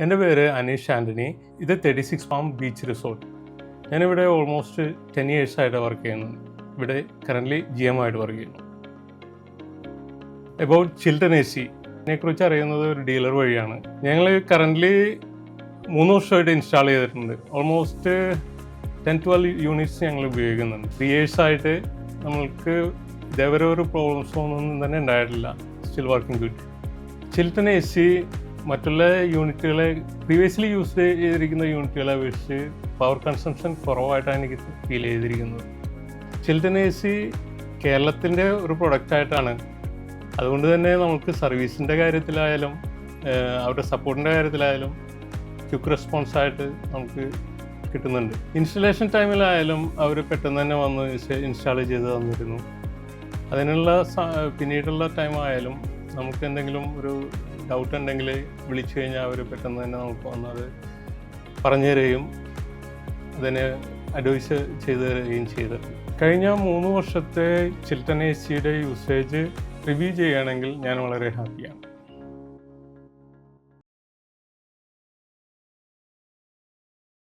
എന്റെ പേര് അനീഷ് ആന്റണി. ഇത് thirty six palm beach resort. ഞാനിവിടെ ഓൾമോസ്റ്റ് ടെൻ ഇയേഴ്സ് ആയിട്ട് വർക്ക് ചെയ്യുന്നുണ്ട് ഇവിടെ കറന്റ്ലി ജി എം ആയിട്ട് വർക്ക് ചെയ്യുന്നു. എബൌട്ട് ചിൽഡ്രൻ എ സി ഇതിനെക്കുറിച്ച് അറിയുന്നത് ഒരു ഡീലർ വഴിയാണ്. ഞങ്ങൾ കറന്റ്ലി മൂന്ന് വർഷമായിട്ട് ഇൻസ്റ്റാൾ ചെയ്തിട്ടുണ്ട്. ഓൾമോസ്റ്റ് ടെൻ ട്വൽവ് യൂണിറ്റ്സ് ഞങ്ങൾ ഉപയോഗിക്കുന്നുണ്ട്. ത്രീ ഇയേഴ്സ് ആയിട്ട് നമ്മൾക്ക് ഇതേവരെ ഒരു പ്രോബ്ലംസ് ഒന്നും തന്നെ ഉണ്ടായിട്ടില്ല. Still working good children A C മറ്റുള്ള യൂണിറ്റുകളെ പ്രീവിയസ്ലി യൂസ് ചെയ്തിരിക്കുന്ന യൂണിറ്റുകളെ അപേക്ഷിച്ച് പവർ കൺസംഷൻ കുറവായിട്ടാണ് എനിക്ക് ഫീൽ ചെയ്തിരിക്കുന്നത്. ചിൽഡ്രൻ എ സി കേരളത്തിന്റെ ഒരു പ്രൊഡക്റ്റായിട്ടാണ് അതുകൊണ്ട് തന്നെ നമുക്ക് സർവീസിന്റെ കാര്യത്തിലായാലും അവരുടെ സപ്പോർട്ടിന്റെ കാര്യത്തിലായാലും ക്വിക്ക് റെസ്പോൺസ് ആയിട്ട് നമുക്ക് കിട്ടുന്നുണ്ട്. ഇൻസ്റ്റലേഷൻ ടൈമിലായാലും അവർ പെട്ടെന്ന് തന്നെ വന്ന് ഇൻസ്റ്റാൾ ചെയ്ത് തന്നിരുന്നു. അതിനുള്ള പിന്നീടുള്ള ടൈമായാലും നമുക്ക് എന്തെങ്കിലും ഒരു ഡൗട്ട് ഉണ്ടെങ്കിൽ വിളിച്ചു കഴിഞ്ഞാൽ അവർ പെട്ടെന്ന് തന്നെ നമുക്ക് വന്നത് പറഞ്ഞു തരികയും അതിനെ അഡ്വൈസ് ചെയ്തു തരികയും ചെയ്തിട്ടുണ്ട് കഴിഞ്ഞ മൂന്ന് വർഷത്തെ ചിൽട്ടൻ എ സിയുടെ യൂസേജ് റിവ്യൂ ചെയ്യുകയാണെങ്കിൽ ഞാൻ വളരെ ഹാപ്പിയാണ്